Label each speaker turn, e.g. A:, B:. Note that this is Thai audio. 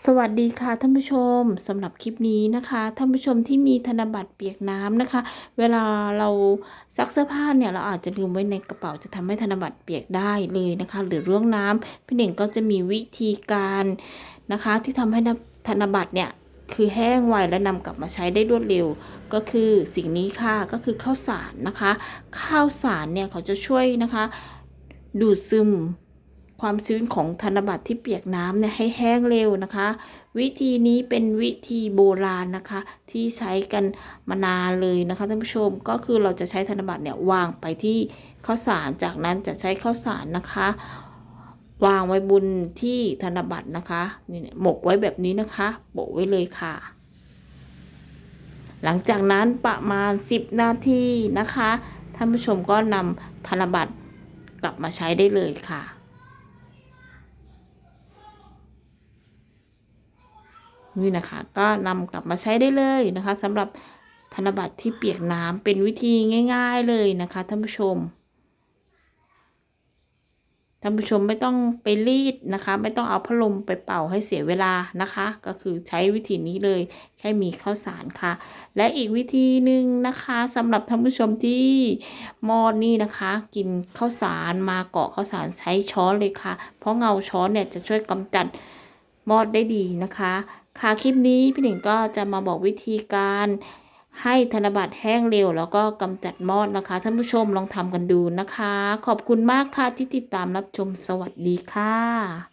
A: สวัสดีค่ะท่านผู้ชมสำหรับคลิปนี้นะคะท่านผู้ชมที่มีธนบัตรเปียกน้ำนะคะ เวลาเราซักเสื้อผ้าเนี่ยเราอาจจะลืมไว้ในกระเป๋าจะทำให้ธนบัตรเปียกได้เลยนะคะ หรือร่วงน้ำพี่เน่งก็จะมีวิธีการนะคะ ที่ทำให้ธนบัตรเนี่ยคือแห้งไวและนำกลับมาใช้ได้รวดเร็ว ก็คือสิ่งนี้ค่ะก็คือข้าวสารนะคะ ข้าวสารเนี่ยเขาจะช่วยนะคะ ดูดซึม ความชื้นของธนบัตรที่เปียกน้ำเนี่ยให้แห้งเร็วนะคะ วิธีนี้เป็นวิธีโบราณนะคะ ที่ใช้กันมานานเลยนะคะท่านผู้ชมก็คือเราจะใช้ธนบัตรเนี่ยวางไปที่ข้าวสารจากนั้นจะใช้ข้าวสารนะคะ วางไว้บนที่ธนบัตรนะคะนี่หมกไว้แบบนี้นะคะโปะไว้เลยค่ะ หลังจากนั้นประมาณ 10 นาทีนะคะท่านผู้ชมก็นำธนบัตรกลับมาใช้ได้เลยค่ะ นี่นะคะก็นำกลับมาใช้ได้เลยนะคะสำหรับธนบัตรที่เปียกน้ำเป็นวิธีง่าย ๆเลยนะคะท่านผู้ชมท่านผู้ชมไม่ต้องไปรีดนะคะ ไม่ต้องเอาพัดลมไปเป่าให้เสียเวลานะคะ ก็คือใช้วิธีนี้เลยแค่มีข้าวสารค่ะ และอีกวิธีหนึ่งนะคะสำหรับท่านผู้ชมที่มอดนี่นะคะ กินข้าวสารมาเกาะข้าวสารใช้ช้อนเลยค่ะ เพราะเงาช้อนเนี่ยจะช่วยกำจัด มอดได้ดีนะคะ ค่ะคลิปนี้พี่หนิงก็จะมาบอกวิธีการให้ธนบัตรแห้งเร็ว แล้วก็กำจัดมอดนะคะ ท่านผู้ชมลองทำกันดูนะคะ ขอบคุณมากค่ะที่ติดตามรับชมสวัสดีค่ะ